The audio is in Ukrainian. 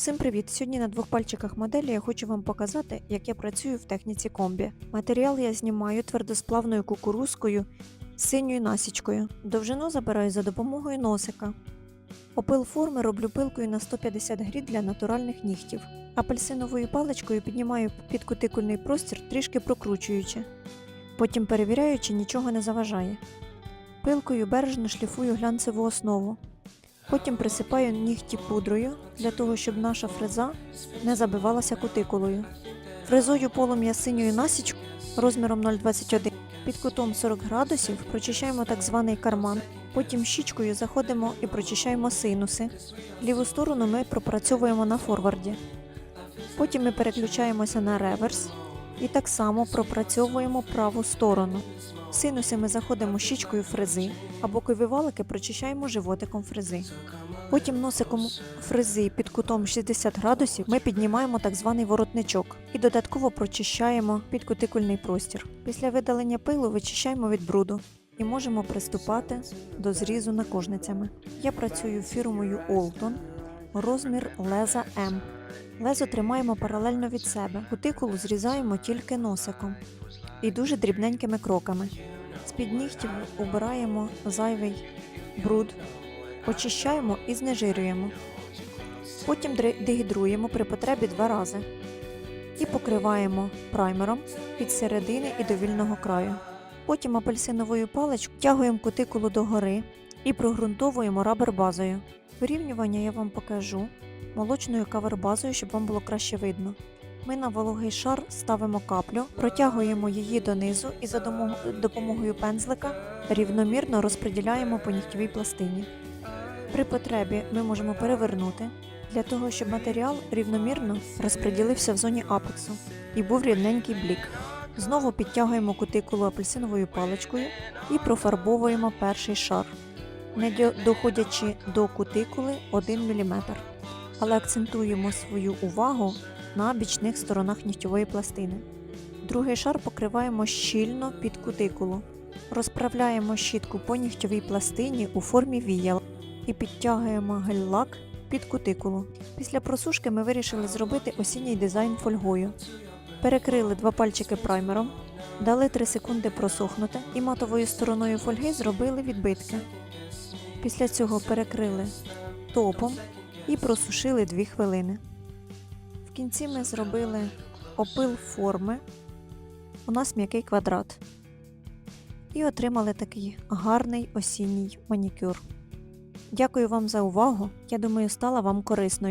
Всім привіт! Сьогодні на двох пальчиках моделі я хочу вам показати, як я працюю в техніці комбі. Матеріал я знімаю твердосплавною кукурузкою з синьою насічкою. Довжину забираю за допомогою носика. Опил форми роблю пилкою на 150 грід для натуральних нігтів. Апельсиновою паличкою піднімаю під кутикульний простір, трішки прокручуючи. Потім перевіряю, чи нічого не заважає. Пилкою бережно шліфую глянцеву основу. Потім присипаю нігті пудрою для того, щоб наша фреза не забивалася кутикулою. Фрезою полум'я синьою насічкою розміром 0,21 під кутом 40 градусів прочищаємо так званий карман. Потім щічкою заходимо і прочищаємо синуси. Ліву сторону ми пропрацьовуємо на форварді. Потім ми переключаємося на реверс і так само пропрацьовуємо праву сторону. Синуси ми заходимо щічкою фрези, а бокові валики прочищаємо животиком фрези. Потім носиком фрези під кутом 60 градусів ми піднімаємо так званий воротничок і додатково прочищаємо підкутикульний простір. Після видалення пилу вичищаємо від бруду і можемо приступати до зрізу накожницями. Я працюю фірмою Олтон, розмір леза М. Лезо тримаємо паралельно від себе, кутикулу зрізаємо тільки носиком і дуже дрібненькими кроками. З-під нігтів убираємо зайвий бруд, очищаємо і знежирюємо. Потім дегідруємо при потребі два рази і покриваємо праймером від середини і до вільного краю. Потім апельсиновою паличкою тягуємо кутикулу догори і прогрунтовуємо рабер-базою. Вирівнювання я вам покажу молочною кавер-базою, щоб вам було краще видно. Ми на вологий шар ставимо каплю, протягуємо її донизу і за допомогою пензлика рівномірно розподіляємо по нігтєвій пластині. При потребі ми можемо перевернути для того, щоб матеріал рівномірно розподілився в зоні апексу і був рівненький блік. Знову підтягуємо кутикулу апельсиновою паличкою і профарбовуємо перший шар, не доходячи до кутикули 1 мм. Але акцентуємо свою увагу на бічних сторонах нігтєвої пластини. Другий шар покриваємо щільно під кутикулу. Розправляємо щітку по нігтєвій пластині у формі віял і підтягуємо гель-лак під кутикулу. Після просушки ми вирішили зробити осінній дизайн фольгою. Перекрили два пальчики праймером, дали 3 секунди просохнути і матовою стороною фольги зробили відбитки. Після цього перекрили топом і просушили 2 хвилини. В кінці ми зробили опил форми. У нас м'який квадрат. І отримали такий гарний осінній манікюр. Дякую вам за увагу. Я думаю, стала вам корисною.